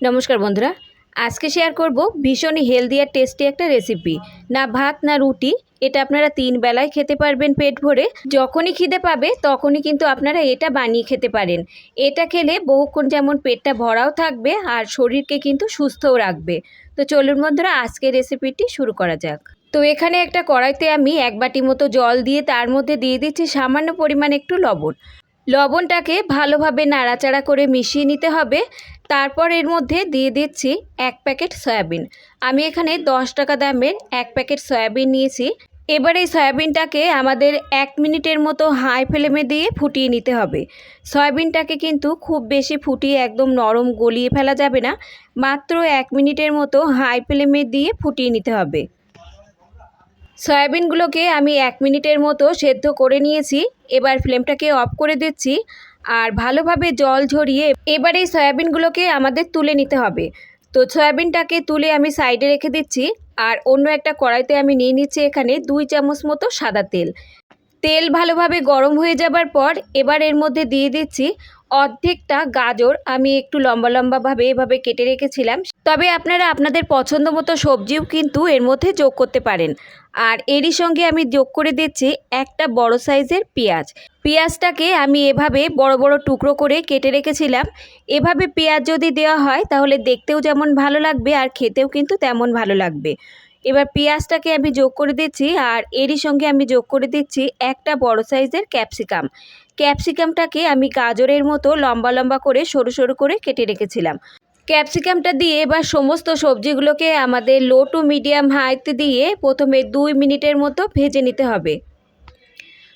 নমস্কার বন্ধুরা, আজকে শেয়ার করব ভীষণই হেলদি আর টেস্টি একটা রেসিপি না ভাত, না রুটি, এটা আপনারা তিন বেলায় খেতে পারবেন পেট ভরে। যখনই খিদে পাবে, তখনই কিন্তু আপনারা এটা বানিয়ে খেতে পারেন। এটা খেলে বহুক্ষণ যেমন পেটটা ভরাও থাকবে, আর শরীরকে কিন্তু সুস্থও রাখবে। তো চলুন বন্ধুরা, আজকের রেসিপিটি শুরু করা যাক। তো এখানে একটা কড়াইতে আমি এক বাটি মতো জল দিয়ে তার মধ্যে দিয়ে দিচ্ছি সামান্য পরিমাণ একটু লবণ। লবণটাকে ভালোভাবে নাড়াচাড়া করে মিশিয়ে নিতে হবে। তারপর এর মধ্যে দিয়ে দিচ্ছি এক প্যাকেট সয়াবিন। আমি এখানে দশ টাকা দামের এক প্যাকেট সয়াবিন নিয়েছি। এবার এই সয়াবিনটাকে আমাদের এক মিনিটের মতো হাই ফ্লেমে দিয়ে ফুটিয়ে নিতে হবে। সয়াবিনটাকে কিন্তু খুব বেশি ফুটিয়ে একদম নরম গলিয়ে ফেলা যাবে না। মাত্র এক মিনিটের মতো হাই ফ্লেমে দিয়ে ফুটিয়ে নিতে হবে। সয়াবিনগুলোকে আমি এক মিনিটের মতো সেদ্ধ করে নিয়েছি। এবার ফ্লেমটাকে অফ করে দিচ্ছি আর ভালোভাবে জল ঝরিয়ে এবার এই সয়াবিনগুলোকে আমাদের তুলে নিতে হবে। তো সয়াবিনটাকে তুলে আমি সাইডে রেখে দিচ্ছি আর অন্য একটা কড়াইতে আমি নিয়ে নিচ্ছি এখানে দুই চামচ মতো সাদা তেল। তেল ভালোভাবে গরম হয়ে যাবার পর এবার এর মধ্যে দিয়ে দিচ্ছি অর্ধেকটা গাজর আমি একটু লম্বা লম্বাভাবে এভাবে কেটে রেখেছিলাম। তবে আপনারা আপনাদের পছন্দ মতো সবজিও কিন্তু এর মধ্যে যোগ করতে পারেন। আর এরই সঙ্গে আমি যোগ করে দিচ্ছি একটা বড় সাইজের পেঁয়াজ। পেঁয়াজটাকে আমি এভাবে বড় বড় টুকরো করে কেটে রেখেছিলাম। এভাবে পেঁয়াজ যদি দেওয়া হয় তাহলে দেখতেও যেমন ভালো লাগবে আর খেতেও কিন্তু তেমন ভালো লাগবে। এবার পেঁয়াজটাকে আমি যোগ করে দিচ্ছি আর এরই সঙ্গে আমি যোগ করে দিচ্ছি একটা বড় সাইজের ক্যাপসিকাম। ক্যাপসিকামটাকে আমি গাজরের মতো লম্বা লম্বা করে সরু সরু করে কেটে রেখেছিলাম। ক্যাপসিকামটা দিয়ে এবার সমস্ত সবজিগুলোকে আমাদের লো টু মিডিয়াম হাইতে দিয়ে প্রথমে দুই মিনিটের মতো ভেজে নিতে হবে।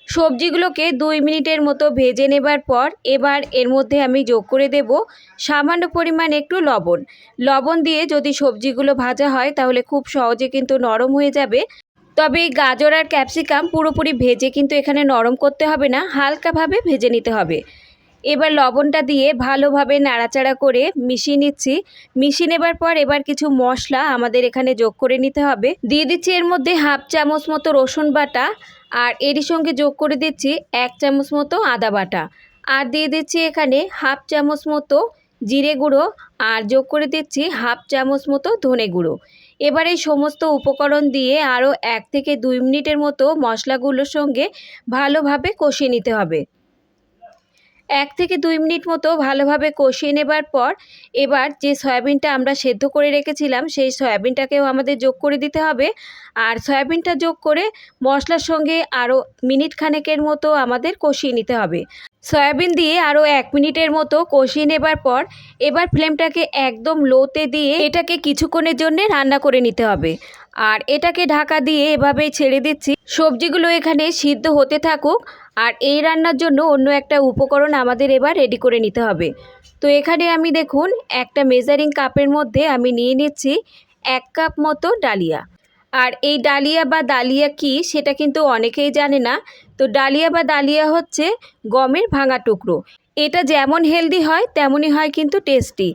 সবজিগুলোকে দুই মিনিটের মতো ভেজে নেবার পর এবার এর মধ্যে আমি যোগ করে দেব সামান্য পরিমাণ একটু লবণ। লবণ দিয়ে যদি সবজিগুলো ভাজা হয় তাহলে খুব সহজে কিন্তু নরম হয়ে যাবে। তবে গাজর আর ক্যাপসিকাম পুরোপুরি ভেজে কিন্তু এখানে নরম করতে হবে না, হালকাভাবে ভেজে নিতে হবে। এবার লবণটা দিয়ে ভালোভাবে নাড়াচাড়া করে মিশিয়ে নিচ্ছি। মিশিয়ে নেবার পর এবার কিছু মশলা আমাদের এখানে যোগ করে নিতে হবে। দিয়ে দিচ্ছি এর মধ্যে হাফ চামচ মতো রসুন বাটা আর এরই সঙ্গে যোগ করে দিচ্ছি এক চামচ মতো আদা বাটা। আর দিয়ে দিচ্ছি এখানে হাফ চামচ মতো জিরে গুঁড়ো আর যোগ করে দিচ্ছি হাফ চামচ মতো ধনে গুঁড়ো। এবার এই সমস্ত উপকরণ দিয়ে আরও এক থেকে দুই মিনিটের মতো মশলাগুলোর সঙ্গে ভালোভাবে কষিয়ে নিতে হবে। এক থেকে দুই মিনিট মতো ভালোভাবে কষিয়ে নেবার পর এবার যে সয়াবিনটা আমরা সেদ্ধ করে রেখেছিলাম, সেই সয়াবিনটাকেও আমাদের যোগ করে দিতে হবে। আর সয়াবিনটা যোগ করে মশলার সঙ্গে আরও মিনিট খানেকের মতো আমাদের কষিয়ে নিতে হবে। সয়াবিন দিয়ে আরও এক মিনিটের মতো কষিয়ে নেবার পর এবার ফ্লেমটাকে একদম লোতে দিয়ে এটাকে কিছুক্ষণের জন্য রান্না করে নিতে হবে। আর এটাকে ঢাকা দিয়ে এভাবেই ছেড়ে দিচ্ছি। সবজিগুলো এখানে সিদ্ধ হতে থাকুক। আর এই রান্নার জন্য অন্য একটা উপকরণ আমাদের এবার রেডি করে নিতে হবে। তো এখানে আমি দেখুন, একটা মেজারিং কাপের মধ্যে আমি নিয়ে নিচ্ছি এক কাপ মতো ডালিয়া। আর এই ডালিয়া বা ডালিয়া কি সেটা কিন্তু অনেকেই জানে না। তো ডালিয়া বা ডালিয়া হচ্ছে গমের ভাঙা টুকরো। এটা যেমন হেলদি হয়, তেমনই হয় কিন্তু টেস্টি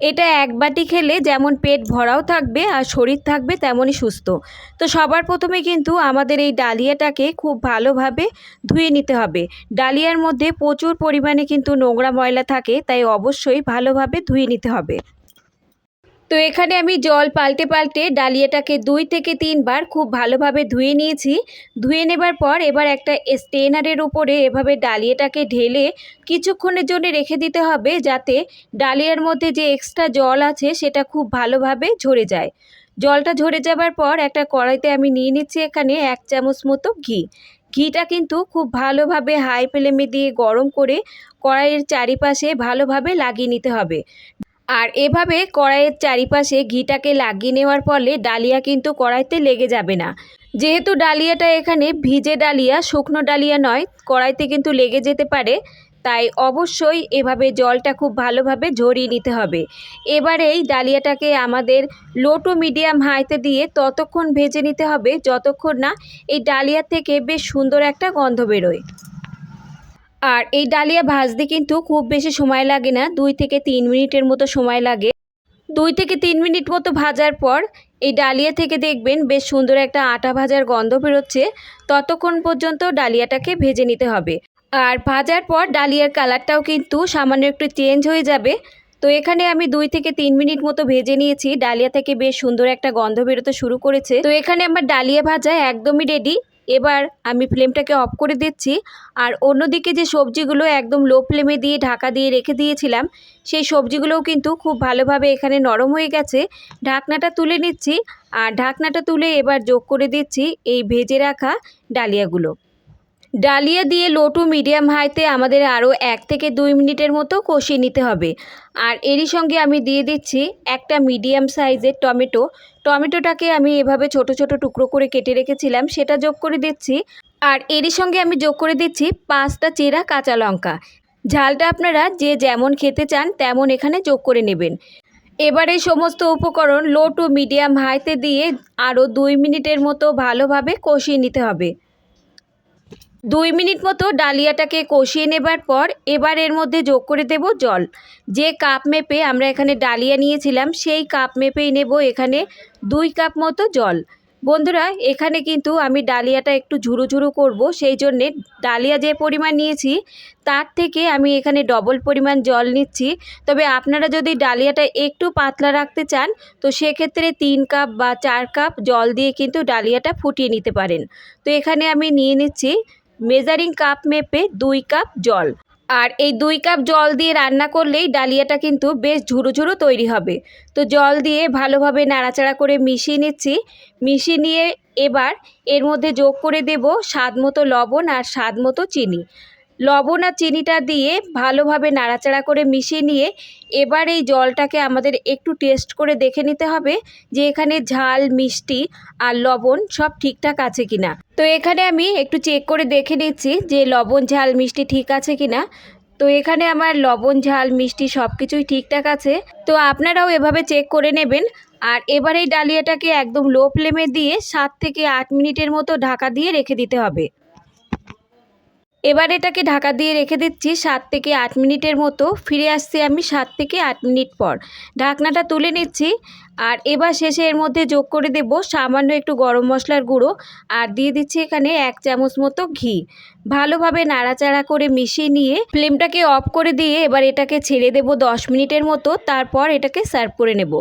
এটা এক বাটি খেলে যেমন পেট ভরাও থাকবে আর শরীর থাকবে তেমনই সুস্থ। তো সবার প্রথমে কিন্তু আমাদের এই ডালিয়াটাকে খুব ভালোভাবে ধুয়ে নিতে হবে। ডালিয়ার মধ্যে প্রচুর পরিমাণে কিন্তু নোংরা ময়লা থাকে, তাই অবশ্যই ভালোভাবে ধুয়ে নিতে হবে। তো এখানে আমি জল পাল্টে পাল্টে ডালিয়াটাকে দুই থেকে তিনবার খুব ভালোভাবে ধুয়ে নিয়েছি। ধুয়ে নেবার পর এবার একটা স্টেনারের উপরে এভাবে ডালিয়াটাকে ঢেলে কিছুক্ষণের জন্য রেখে দিতে হবে যাতে ডালিয়ার মধ্যে যে এক্সট্রা জল আছে সেটা খুব ভালোভাবে ঝরে যায়। জলটা ঝরে যাবার পর একটা কড়াইতে আমি নিয়ে নিচ্ছি এখানে এক চামচ মতো ঘি। ঘিটা কিন্তু খুব ভালোভাবে হাই ফ্লেমে দিয়ে গরম করে কড়াইয়ের চারিপাশে ভালোভাবে লাগিয়ে নিতে হবে। আর এভাবে কড়াইয়ের চারিপাশে ঘিটাকে লাগিয়ে নেওয়ার ফলে ডালিয়া কিন্তু কড়াইতে লেগে যাবে না। যেহেতু ডালিয়াটা এখানে ভিজে ডালিয়া, শুকনো ডালিয়া নয়, কড়াইতে কিন্তু লেগে যেতে পারে, তাই অবশ্যই এভাবে জলটা খুব ভালোভাবে ঝরিয়ে নিতে হবে। এবারে এই ডালিয়াটাকে আমাদের লো টু মিডিয়াম হাইতে দিয়ে ততক্ষণ ভেজে নিতে হবে, যতক্ষণ না এই ডালিয়া থেকে বেশ সুন্দর একটা গন্ধ বেরোয়। আর এই ডালিয়া ভাজতে কিন্তু খুব বেশি সময় লাগে না, দুই থেকে তিন মিনিটের মতো সময় লাগে। দুই থেকে তিন মিনিট মতো ভাজার পর এই ডালিয়া থেকে দেখবেন বেশ সুন্দর একটা আটা ভাজার গন্ধ বেরোচ্ছে। ততক্ষণ পর্যন্ত ডালিয়াটাকে ভেজে নিতে হবে। আর ভাজার পর ডালিয়ার কালারটাও কিন্তু সামান্য একটু চেঞ্জ হয়ে যাবে। তো এখানে আমি দুই থেকে তিন মিনিট মতো ভেজে নিয়েছি। ডালিয়া থেকে বেশ সুন্দর একটা গন্ধ বেরোতে শুরু করেছে। তো এখানে আমার ডালিয়া ভাজা একদমই রেডি এবার আমি ফ্লেমটাকে অফ করে দিচ্ছি। আর অন্যদিকে যে সবজিগুলো একদম লো ফ্লেমে দিয়ে ঢাকা দিয়ে রেখে দিয়েছিলাম, সেই সবজিগুলোও কিন্তু খুব ভালোভাবে এখানে নরম হয়ে গেছে। ঢাকনাটা তুলে নিচ্ছি। আর ঢাকনাটা তুলে এবার যোগ করে দিচ্ছি এই ভেজে রাখা ডালিয়াগুলো। ডালিয়া দিয়ে লো টু মিডিয়াম হাইতে আমাদের আরও এক থেকে দুই মিনিটের মতো কষিয়ে নিতে হবে। আর এরই সঙ্গে আমি দিয়ে দিচ্ছি একটা মিডিয়াম সাইজের টমেটো। টমেটোটাকে আমি এভাবে ছোট ছোট টুকরো করে কেটে রেখেছিলাম, সেটা যোগ করে দিচ্ছি। আর এরই সঙ্গে আমি যোগ করে দিচ্ছি পাঁচটা চেরা কাঁচা লঙ্কা। ঝালটা আপনারা যে যেমন খেতে চান তেমন এখানে যোগ করে নেবেন। এবার এই সমস্ত উপকরণ লো টু মিডিয়াম হাইতে দিয়ে আরও দুই মিনিটের মতো ভালোভাবে কষিয়ে নিতে হবে। দুই মিনিট মতো ডালিয়াটাকে কষিয়ে নেবার পর এবার এর মধ্যে যোগ করে দেব জল। যে কাপ মেপে আমরা এখানে ডালিয়া নিয়েছিলাম, সেই কাপ মেপেই নেব এখানে দুই কাপ মতো জল। বন্ধুরা, এখানে কিন্তু আমি ডালিয়াটা একটু ঝুরু ঝুরু করব, সেই জন্যে ডালিয়া যে পরিমাণ নিয়েছি, তার থেকে আমি এখানে ডবল পরিমাণ জল নিচ্ছি। তবে আপনারা যদি ডালিয়াটা একটু পাতলা রাখতে চান, তো সেক্ষেত্রে তিন কাপ বা চার কাপ জল দিয়ে কিন্তু ডালিয়াটা ফুটিয়ে নিতে পারেন। তো এখানে আমি নিয়ে নিচ্ছি মেজারিং কাপ মেপে দুই কাপ জল। আর এই দুই কাপ জল দিয়ে রান্না করলেই ডালিয়াটা কিন্তু বেশ ঝুরো ঝুরো তৈরি হবে। তো জল দিয়ে ভালোভাবে নাড়াচাড়া করে মিশিয়ে নিচ্ছি। মিশিয়ে নিয়ে এবার এর মধ্যে যোগ করে দেব স্বাদ মতো লবণ আর স্বাদ মতো চিনি। লবণ আর চিনিটা দিয়ে ভালোভাবে নাড়াচাড়া করে মিশিয়ে নিয়ে এবার এই জলটাকে আমাদের একটু টেস্ট করে দেখে নিতে হবে যে এখানে ঝাল, মিষ্টি আর লবণ সব ঠিকঠাক আছে কিনা। তো এখানে আমি একটু চেক করে দেখে নিচ্ছি যে লবণ, ঝাল, মিষ্টি ঠিক আছে কিনা। তো এখানে আমার লবণ, ঝাল, মিষ্টি সব কিছুই ঠিকঠাক আছে। তো আপনারাও এভাবে চেক করে নেবেন। আর এবার এই ডালিয়াটাকে একদম লো ফ্লেমে দিয়ে সাত থেকে আট মিনিটের মতো ঢাকা দিয়ে রেখে দিতে হবে। এবার এটাকে ঢাকা দিয়ে রেখে দিচ্ছি সাত থেকে আট মিনিটের মতো। ফিরে আসছি আমি সাত থেকে আট মিনিট পর। ঢাকনাটা তুলে নিচ্ছি আর এবার শেষে এর মধ্যে যোগ করে দেব সামান্য একটু গরম মশলার গুঁড়ো আর দিয়ে দিচ্ছি এখানে এক চামচ মতো ঘি। ভালোভাবে নাড়াচাড়া করে মিশিয়ে নিয়ে ফ্লেমটাকে অফ করে দিয়ে এবার এটাকে ছেড়ে দেব দশ মিনিটের মতো। তারপর এটাকে সার্ভ করে নেব।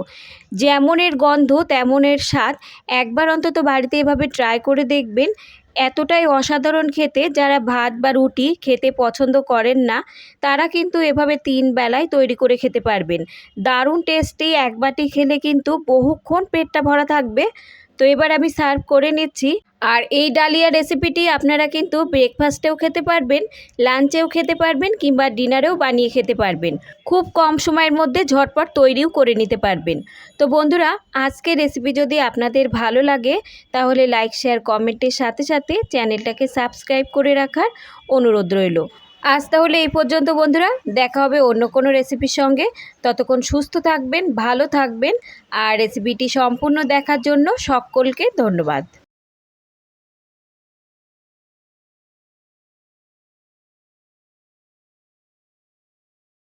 যেমনের গন্ধ তেমনের স্বাদ। একবার অন্তত বাড়িতে এভাবে ট্রাই করে দেখবেন। এতটাই অসাধারণ খেতে যারা ভাত বা রুটি খেতে পছন্দ করেন না, তারা কিন্তু এভাবে তিন বেলায় তৈরি করে খেতে পারবেন। দারুণ টেস্টি এক বাটি খেলে কিন্তু বহুক্ষণ পেটটা ভরা থাকবে। তো এবার আমি সার্ভ করে নিচ্ছি আর এই ডালিয়া রেসিপিটি আপনারা কিন্তু ব্রেকফাস্টেও খেতে পারবেন লাঞ্চেও খেতে পারবেন কিংবা ডিনারেও বানিয়ে খেতে পারবেন। খুব কম সময়ের মধ্যে ঝটপট তৈরিও করে নিতে পারবেন। তো বন্ধুরা, আজকের রেসিপি যদি আপনাদের ভালো লাগে, তাহলে লাইক শেয়ার কমেন্টের সাথে সাথে চ্যানেলটাকে সাবস্ক্রাইব করে রাখার অনুরোধ রইল। আজ তাহলে এই পর্যন্ত বন্ধুরা, দেখা হবে অন্য কোনো রেসিপির সঙ্গে। ততক্ষণ সুস্থ থাকবেন, ভালো থাকবেন, আর রেসিপিটি সম্পূর্ণ দেখার জন্য সকলকে ধন্যবাদ।